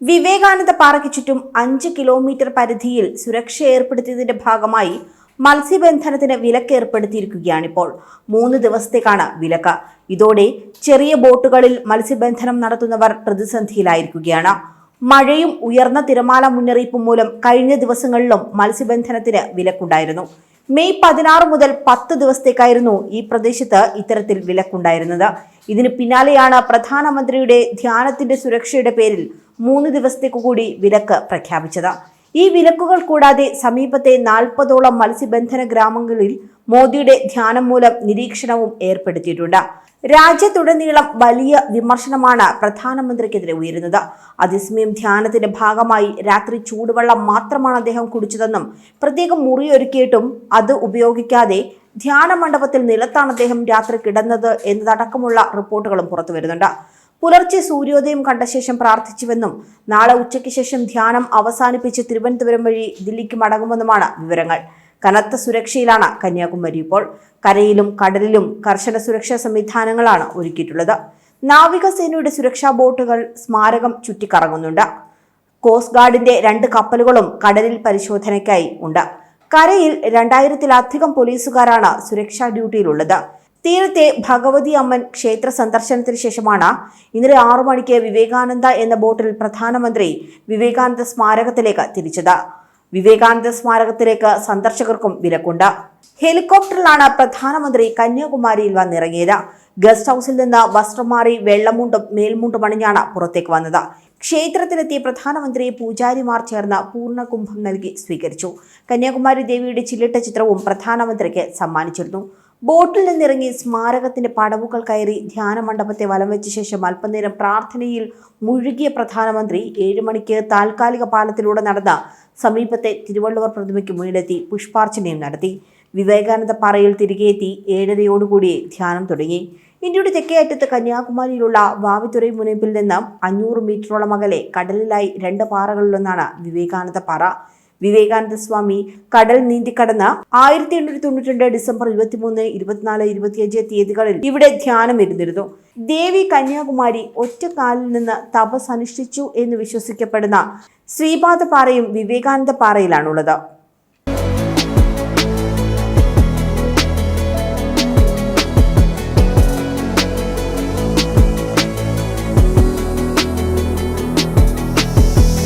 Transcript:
വിവേകാനന്ദ പാറയ്ക്ക് ചുറ്റും അഞ്ച് കിലോമീറ്റർ പരിധിയിൽ സുരക്ഷ ഏർപ്പെടുത്തിയതിന്റെ ഭാഗമായി മത്സ്യബന്ധനത്തിന് വിലക്ക് ഏർപ്പെടുത്തിയിരിക്കുകയാണിപ്പോൾ മൂന്ന് ദിവസത്തേക്കാണ് വിലക്ക്. ഇതോടെ ചെറിയ ബോട്ടുകളിൽ മത്സ്യബന്ധനം നടത്തുന്നവർ പ്രതിസന്ധിയിലായിരിക്കുകയാണ്. മഴയും ഉയർന്ന തിരമാല മുന്നറിയിപ്പും മൂലം കഴിഞ്ഞ ദിവസങ്ങളിലും മത്സ്യബന്ധനത്തിന് വിലക്കുണ്ടായിരുന്നു. മെയ് പതിനാറ് മുതൽ പത്ത് ദിവസത്തേക്കായിരുന്നു ഈ പ്രദേശത്ത് ഇത്തരത്തിൽ വിലക്കുണ്ടായിരുന്നത്. ഇതിന് പിന്നാലെയാണ് പ്രധാനമന്ത്രിയുടെ ധ്യാനത്തിന്റെ സുരക്ഷയുടെ പേരിൽ മൂന്ന് ദിവസത്തേക്കു കൂടി വിലക്ക് പ്രഖ്യാപിച്ചത്. ഈ വിലക്കുകൾ കൂടാതെ സമീപത്തെ നാൽപ്പതോളം മത്സ്യബന്ധന ഗ്രാമങ്ങളിൽ മോദിയുടെ ധ്യാനം മൂലം നിരീക്ഷണവും ഏർപ്പെടുത്തിയിട്ടുണ്ട്. രാജ്യത്തുടനീളം വലിയ വിമർശനമാണ് പ്രധാനമന്ത്രിക്കെതിരെ ഉയരുന്നത്. അതേസമയം ധ്യാനത്തിന്റെ ഭാഗമായി രാത്രി ചൂടുവെള്ളം മാത്രമാണ് അദ്ദേഹം കുടിച്ചതെന്നും പ്രത്യേകം മുറിയൊരുക്കിയിട്ടും അത് ഉപയോഗിക്കാതെ ധ്യാന മണ്ഡപത്തിൽ നിലത്താണ് അദ്ദേഹം രാത്രി കിടന്നത് എന്നതടക്കമുള്ള റിപ്പോർട്ടുകളും പുറത്തു വരുന്നുണ്ട് പുലർച്ചെ സൂര്യോദയം കണ്ട ശേഷം പ്രാർത്ഥിച്ചുവെന്നും നാളെ ഉച്ചയ്ക്ക് ശേഷം ധ്യാനം അവസാനിപ്പിച്ച് തിരുവനന്തപുരം വഴി ദില്ലിക്ക് മടങ്ങുമെന്നുമാണ് വിവരങ്ങൾ. കനത്ത സുരക്ഷയിലാണ് കന്യാകുമാരി ഇപ്പോൾ. കരയിലും കടലിലും കർശന സുരക്ഷാ സംവിധാനങ്ങളാണ് ഒരുക്കിയിട്ടുള്ളത്. നാവികസേനയുടെ സുരക്ഷാ ബോട്ടുകൾ സ്മാരകം ചുറ്റിക്കറങ്ങുന്നുണ്ട്. കോസ്റ്റ് ഗാർഡിന്റെ രണ്ട് കപ്പലുകളും കടലിൽ പരിശോധനയ്ക്കായി ഉണ്ട്. കരയിൽ രണ്ടായിരത്തിലധികം പോലീസുകാരാണ് സുരക്ഷാ ഡ്യൂട്ടിയിലുള്ളത്. തീരത്തെ ഭഗവതി അമ്മൻ ക്ഷേത്ര സന്ദർശനത്തിന് ശേഷമാണ് ഇന്നലെ ആറു മണിക്ക് വിവേകാനന്ദ എന്ന ബോട്ടിൽ പ്രധാനമന്ത്രി വിവേകാനന്ദ സ്മാരകത്തിലേക്ക് തിരിച്ചത്. വിവേകാനന്ദ സ്മാരകത്തിലേക്ക് സന്ദർശകർക്കും വിലക്കുണ്ട്. ഹെലികോപ്റ്ററിലാണ് പ്രധാനമന്ത്രി കന്യാകുമാരിയിൽ വന്നിറങ്ങിയത്. ഗസ്റ്റ് ഹൗസിൽ നിന്ന് വസ്ത്രം മാറി വെള്ളമുണ്ടും മേൽമുണ്ടും അണിഞ്ഞാണ് പുറത്തേക്ക് വന്നത്. ക്ഷേത്രത്തിലെത്തിയ പ്രധാനമന്ത്രി പൂജാരിമാർ ചേർന്ന് പൂർണ കുംഭം നൽകി സ്വീകരിച്ചു. കന്യാകുമാരി ദേവിയുടെ ചില്ലിട്ട ചിത്രവും പ്രധാനമന്ത്രിക്ക് സമ്മാനിച്ചിരുന്നു. ബോട്ടിൽ നിന്നിറങ്ങി സ്മാരകത്തിന്റെ പടവുകൾ കയറി ധ്യാന മണ്ഡപത്തെ വലം വെച്ച ശേഷം അല്പനേരം പ്രാർത്ഥനയിൽ മുഴുകിയ പ്രധാനമന്ത്രി ഏഴു മണിക്ക് താൽക്കാലിക പാലത്തിലൂടെ നടന്ന സമീപത്തെ തിരുവള്ളുവർ പ്രതിമയ്ക്ക് മുന്നിലെത്തി പുഷ്പാർച്ചനയും നടത്തി. വിവേകാനന്ദ പാറയിൽ തിരികെ എത്തി ഏഴരയോടുകൂടി ധ്യാനം തുടങ്ങി. ഇന്ത്യയുടെ തെക്കേ അറ്റത്ത് കന്യാകുമാരിയിലുള്ള വാവിത്തുറൈ മുനമ്പിൽ നിന്നും അഞ്ഞൂറ് മീറ്ററോളം അകലെ കടലിലായി രണ്ട് പാറകളിലൊന്നാണ് വിവേകാനന്ദ പാറ. വിവേകാനന്ദ സ്വാമി കടൽ നീന്തിക്കടന്ന് ആയിരത്തി എണ്ണൂറ്റി തൊണ്ണൂറ്റി രണ്ട് ഡിസംബർ ഇരുപത്തിമൂന്ന് ഇരുപത്തിനാല് ഇരുപത്തിയഞ്ച് തീയതികളിൽ ഇവിടെ ധ്യാനം ഇരുന്നിരുന്നു. ദേവി കന്യാകുമാരി ഒറ്റക്കാലിൽ നിന്ന് തപസ് അനുഷ്ഠിച്ചു എന്ന് വിശ്വസിക്കപ്പെടുന്ന ശ്രീപാദ പാറയും വിവേകാനന്ദ പാറയിലാണുള്ളത്.